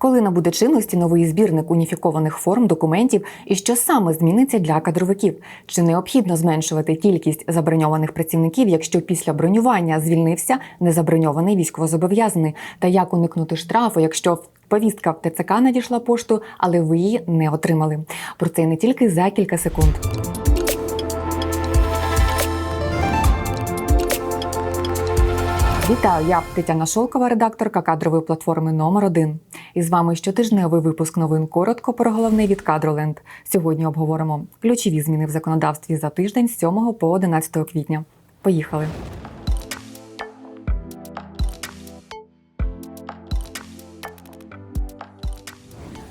Коли набуде чинності новий збірник уніфікованих форм документів і що саме зміниться для кадровиків? Чи необхідно зменшувати кількість заброньованих працівників, якщо після бронювання звільнився незаброньований військовозобов'язаний? Та як уникнути штрафу, якщо повістка в ТЦК надійшла поштою, але ви її не отримали? Про це не тільки за кілька секунд. Вітаю, я Тетяна Шолкова, редакторка кадрової платформи номер 1 І з вами щотижневий випуск новин коротко про головне від Кадроленд. Сьогодні обговоримо ключові зміни в законодавстві за тиждень з 7 по 11 квітня. Поїхали. –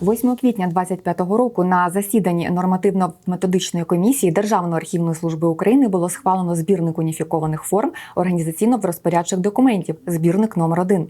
8 квітня 2025 року на засіданні нормативно-методичної комісії Державної архівної служби України було схвалено збірник уніфікованих форм організаційно-розпорядчих документів, збірник номер 1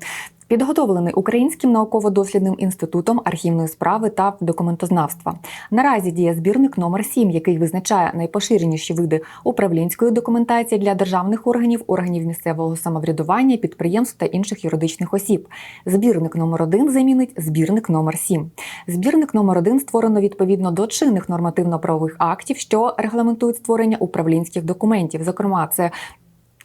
Підготовлений Українським науково-дослідним інститутом архівної справи та документознавства. Наразі діє збірник номер 7 який визначає найпоширеніші види управлінської документації для державних органів, органів місцевого самоврядування, підприємств та інших юридичних осіб. Збірник номер 1 замінить збірник номер 7 Збірник номер 1 створено відповідно до чинних нормативно-правових актів, що регламентують створення управлінських документів. Зокрема, це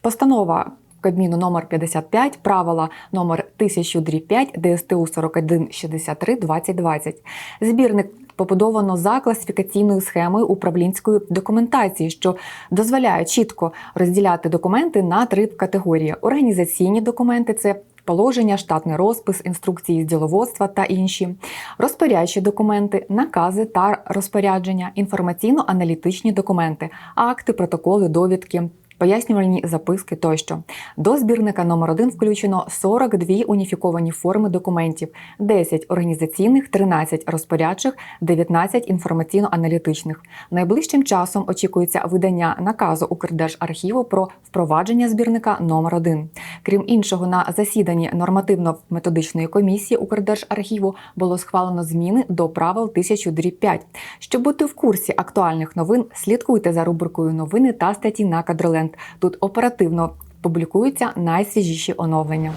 постанова. Кабміну номер 55, правила номер 1005 ДСТУ 4163 2020. Збірник побудовано за класифікаційною схемою управлінської документації, що дозволяє чітко розділяти документи на три категорії: організаційні документи це Положення, штатний розпис, інструкції з діловодства та інші, розпорядчі документи, накази та розпорядження, інформаційно-аналітичні документи, акти, протоколи, довідки, пояснювальні записки тощо. До збірника номер 1 включено 42 уніфіковані форми документів, 10 організаційних, 13 розпорядчих, 19 інформаційно-аналітичних. Найближчим часом очікується видання наказу Укрдержархіву про впровадження збірника номер 1 Крім іншого, на засіданні нормативно-методичної комісії Укрдержархіву було схвалено зміни до правил 1000-5. Щоб бути в курсі актуальних новин, слідкуйте за рубрикою новини та статті на кадроленд. Тут оперативно публікуються найсвіжіші оновлення.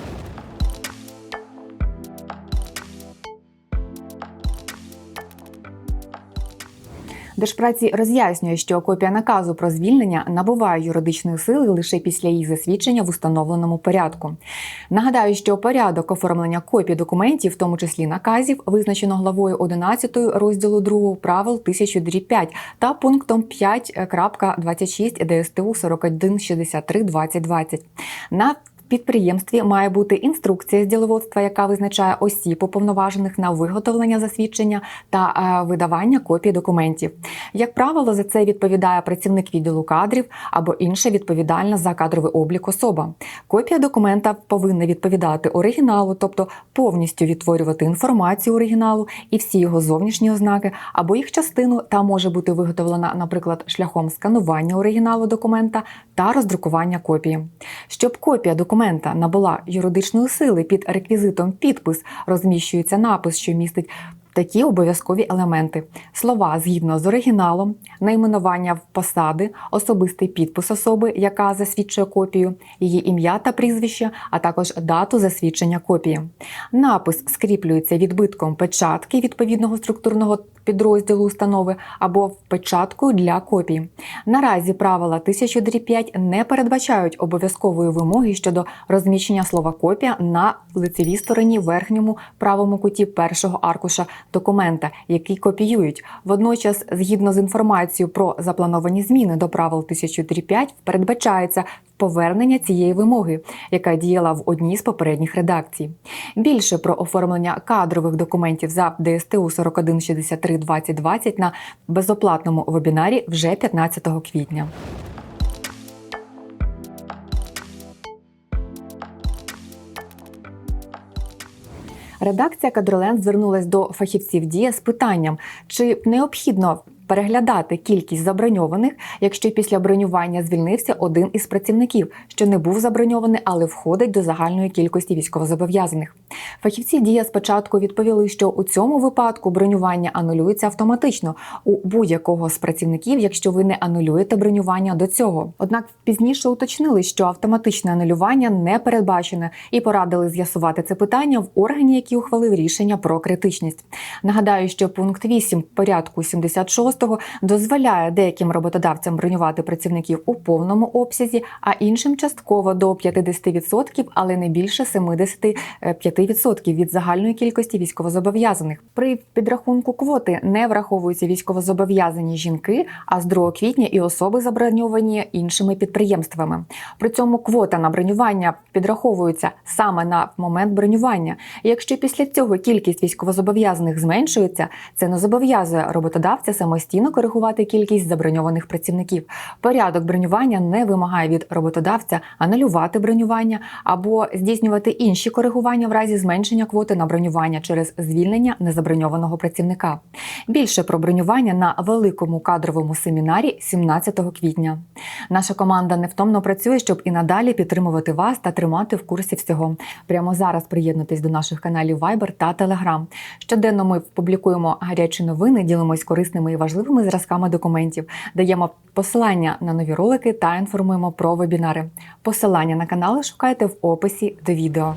Держпраці роз'яснює, що копія наказу про звільнення набуває юридичної сили лише після її засвідчення в установленому порядку. Нагадаю, що порядок оформлення копій документів, в тому числі наказів, визначено главою 11 розділу 2 правил 1005 та пунктом 5.26 ДСТУ 4163 2020. На підприємстві має бути інструкція з діловодства, яка визначає осіб уповноважених на виготовлення засвідчення та е, видавання копій документів. Як правило, за це відповідає працівник відділу кадрів або інша відповідальна за кадровий облік особа. Копія документа повинна відповідати оригіналу, тобто повністю відтворювати інформацію оригіналу і всі його зовнішні ознаки, або їх частину та може бути виготовлена, наприклад, шляхом сканування оригіналу документа та роздрукування копії. Щоб копія документа документа набула юридичної сили під реквізитом підпис, розміщується напис, що містить такі обов'язкові елементи: слова згідно з оригіналом, найменування посади, особистий підпис особи, яка засвідчує копію, її ім'я та прізвище, а також дату засвідчення копії. Напис скріплюється відбитком печатки відповідного структурного підрозділу установи або печаткою для копії. Наразі правила 1005 не передбачають обов'язкової вимоги щодо розміщення слова копія на лицевій стороні верхньому правому куті першого аркуша документа, який копіюють. Водночас, згідно з інформацією про заплановані зміни до правил 1003.5, передбачається повернення цієї вимоги, яка діяла в одній з попередніх редакцій. Більше про оформлення кадрових документів за ДСТУ 4163 2020 на безоплатному вебінарі вже 15 квітня. Редакція Кадроленд звернулась до фахівців дія з питанням, чи необхідно переглядати кількість заброньованих, якщо після бронювання звільнився один із працівників, що не був заброньований, але входить до загальної кількості військовозобов'язаних. Фахівці дія спочатку відповіли, що у цьому випадку бронювання анулюється автоматично у будь-якого з працівників, якщо ви не анулюєте бронювання до цього. Однак пізніше уточнили, що автоматичне анулювання не передбачене, і порадили з'ясувати це питання в органі, який ухвалив рішення про критичність. Нагадаю, що пункт 8 порядку 76 дозволяє деяким роботодавцям бронювати працівників у повному обсязі, а іншим частково до 50%, але не більше 75% від загальної кількості військовозобов'язаних. При підрахунку квоти не враховуються військовозобов'язані жінки, а з 2 квітня і особи заброньовані іншими підприємствами. При цьому квота на бронювання підраховується саме на момент бронювання. Якщо після цього кількість військовозобов'язаних зменшується, це не зобов'язує роботодавця самостійно коригувати кількість заброньованих працівників. Порядок бронювання не вимагає від роботодавця анулювати бронювання або здійснювати інші коригування в разі зменшення квоти на бронювання через звільнення незаброньованого працівника. Більше про бронювання на великому кадровому семінарі 17 квітня. Наша команда невтомно працює, щоб і надалі підтримувати вас та тримати в курсі всього. Прямо зараз приєднуйтесь до наших каналів Viber та Telegram. Щоденно ми публікуємо гарячі новини, ділимось корисними і важливими зразками документів, даємо посилання на нові ролики та інформуємо про вебінари. Посилання на канали шукайте в описі до відео.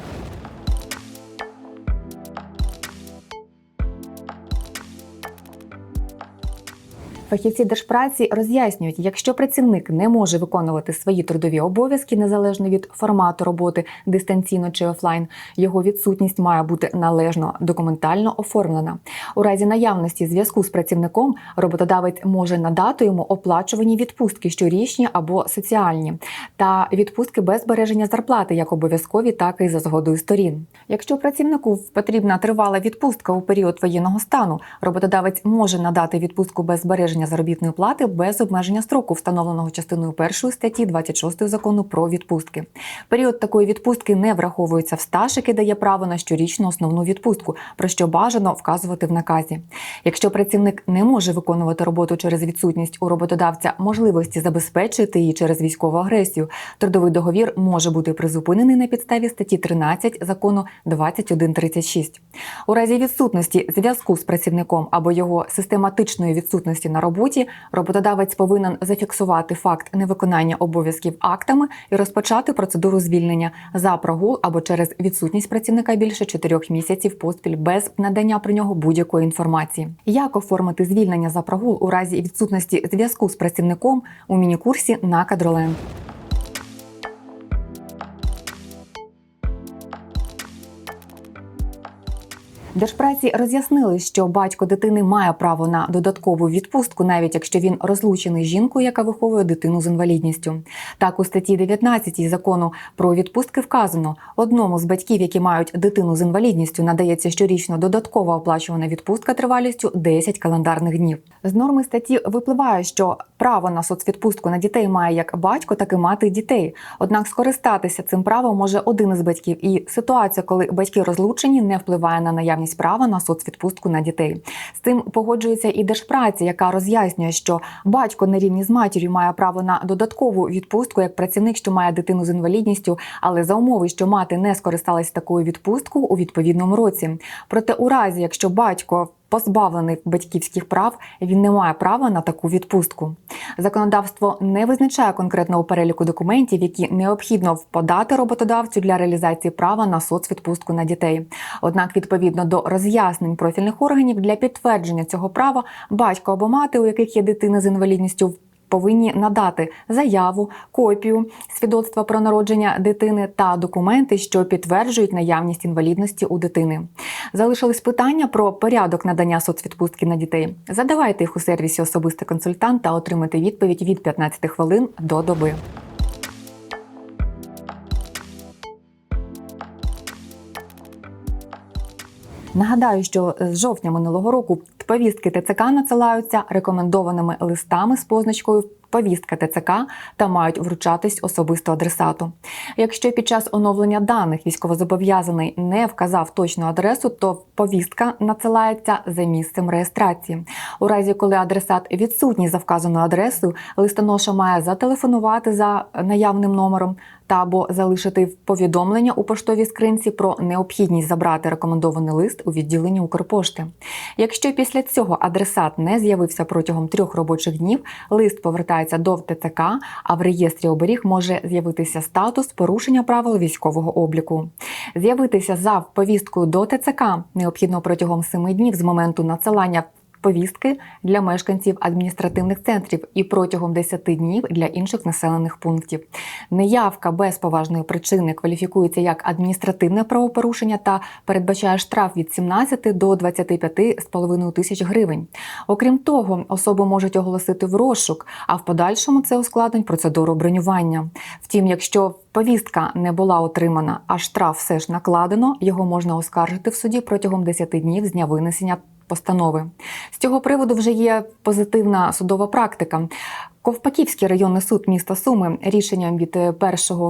Фахівці держпраці роз'яснюють, якщо працівник не може виконувати свої трудові обов'язки незалежно від формату роботи дистанційно чи офлайн, його відсутність має бути належно документально оформлена. У разі наявності зв'язку з працівником роботодавець може надати йому оплачувані відпустки щорічні або соціальні, та відпустки без збереження зарплати, як обов'язкові, так і за згодою сторін. Якщо працівнику потрібна тривала відпустка у період воєнного стану, роботодавець може надати відпустку без збереження заробітної плати без обмеження строку, встановленого частиною 1 статті 26 закону про відпустки. Період такої відпустки не враховується в стаж, який дає право на щорічну основну відпустку, про що бажано вказувати в наказі. Якщо працівник не може виконувати роботу через відсутність у роботодавця можливості забезпечити її через військову агресію, трудовий договір може бути призупинений на підставі статті 13 закону 2136. У разі відсутності зв'язку з працівником або його систематичної відсутності на роботі, роботодавець повинен зафіксувати факт невиконання обов'язків актами і розпочати процедуру звільнення за прогул або через відсутність працівника більше 4 місяців поспіль без надання про нього будь-якої інформації. Як оформити звільнення за прогул у разі відсутності зв'язку з працівником у міні-курсі на кадроленд. Держпраці роз'яснили, що батько дитини має право на додаткову відпустку, навіть якщо він розлучений жінкою, яка виховує дитину з інвалідністю. Так у статті 19 закону про відпустки вказано, одному з батьків, які мають дитину з інвалідністю, надається щорічно додаткова оплачувана відпустка тривалістю 10 календарних днів. З норми статті випливає, що право на соцвідпустку на дітей має як батько, так і мати дітей. Однак скористатися цим правом може один із батьків, і ситуація, коли батьки розлучені, не впливає на наявність права на соцвідпустку на дітей. З цим погоджується і держпраці, яка роз'яснює, що батько на рівні з матір'ю має право на додаткову відпустку як працівник, що має дитину з інвалідністю, але за умови, що мати не скористалась такою відпусткою у відповідному році. Проте, у разі, якщо батько позбавлений батьківських прав, він не має права на таку відпустку. Законодавство не визначає конкретного переліку документів, які необхідно подати роботодавцю для реалізації права на соцвідпустку на дітей. Однак, відповідно до роз'яснень профільних органів для підтвердження цього права, батько або мати, у яких є дитина з інвалідністю, повинні надати заяву, копію свідоцтва про народження дитини та документи, що підтверджують наявність інвалідності у дитини. Залишились питання про порядок надання соцвідпустки на дітей. Задавайте їх у сервісі особистий консультант та отримайте відповідь від 15 хвилин до доби. Нагадаю, що з жовтня минулого року повістки ТЦК надсилаються рекомендованими листами з позначкою повістка ТЦК та мають вручатись особисто адресату. Якщо під час оновлення даних військовозобов'язаний не вказав точну адресу, то повістка надсилається за місцем реєстрації. У разі, коли адресат відсутній за вказаною адресою, листоноша має зателефонувати за наявним номером та або залишити повідомлення у поштовій скринці про необхідність забрати рекомендований лист у відділенні Укрпошти. Якщо після цього адресат не з'явився протягом трьох робочих днів, лист повертається до ТЦК, а в реєстрі оберіг може з'явитися статус порушення правил військового обліку. З'явитися за повісткою до ТЦК необхідно протягом семи днів з моменту надсилання повістки для мешканців адміністративних центрів і протягом 10 днів для інших населених пунктів. Неявка без поважної причини кваліфікується як адміністративне правопорушення та передбачає штраф від 17 до 25,5 тисяч гривень. Окрім того, особу можуть оголосити в розшук, а в подальшому це ускладнить процедуру бронювання. Втім, якщо повістка не була отримана, а штраф все ж накладено, його можна оскаржити в суді протягом 10 днів з дня винесення постанови. З цього приводу вже є позитивна судова практика. Ковпаківський районний суд міста Суми рішенням від 1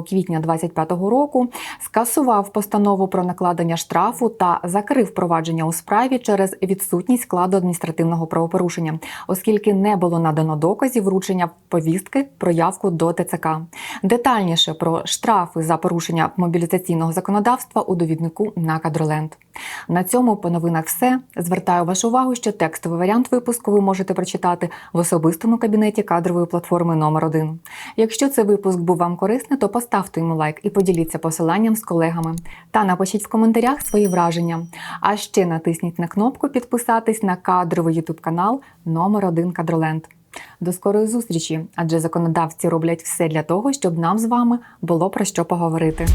квітня 2025 року скасував постанову про накладення штрафу та закрив провадження у справі через відсутність складу адміністративного правопорушення, оскільки не було надано доказів вручення повістки про явку до ТЦК. Детальніше про штрафи за порушення мобілізаційного законодавства у довіднику на кадроленд. На цьому по новинах все. Звертаю вашу увагу, що текстовий варіант випуску ви можете прочитати в особистому кабінеті кадрової платформи номер 1 Якщо цей випуск був вам корисний, то поставте йому лайк і поділіться посиланням з колегами. Та напишіть в коментарях свої враження. А ще натисніть на кнопку підписатись на кадровий ютуб канал номер 1 Кадроленд. До скорої зустрічі, адже законодавці роблять все для того, щоб нам з вами було про що поговорити.